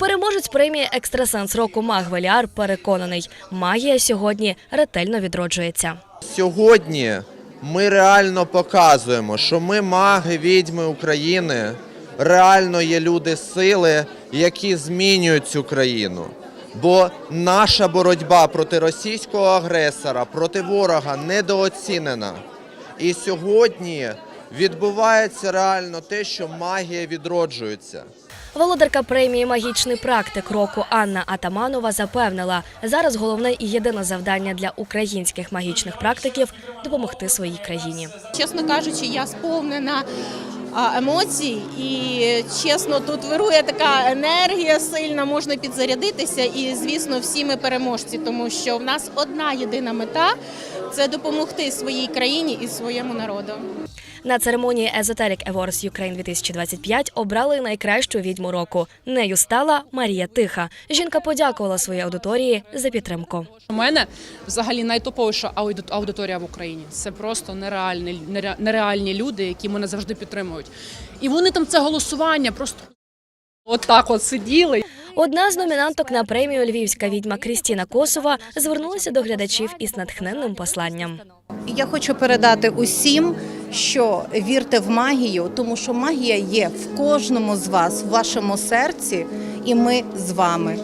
Переможець премії Екстрасенс року Маг Веліар переконаний, магія сьогодні ретельно відроджується. Сьогодні ми реально показуємо, що ми маги відьми України. Реально є люди сили, які змінюють цю країну. Бо наша боротьба проти російського агресора, проти ворога недооцінена. І сьогодні відбувається реально те, що магія відроджується. Володарка премії Магічний практик року Анна Атаманова запевнила, зараз головне і єдине завдання для українських магічних практиків допомогти своїй країні. Чесно кажучи, я сповнена емоцій, і чесно, тут вирує така енергія сильна, можна підзарядитися. І звісно, всі ми переможці, тому що в нас одна єдина мета це допомогти своїй країні і своєму народу. На церемонії Esoteric Awards Ukraine 2025 обрали найкращу відьму року. Нею стала Марія Тиха. Жінка подякувала своїй аудиторії за підтримку. У мене взагалі найтоповіша аудиторія в Україні. Це просто нереальні, нереальні люди, які мене завжди підтримують. І вони там це голосування просто отак от сиділи. Одна з номінанток на премію Львівська відьма Крістіна Косова звернулася до глядачів із натхненним посланням. Я хочу передати усім, що вірте в магію, тому що магія є в кожному з вас, в вашому серці, і ми з вами.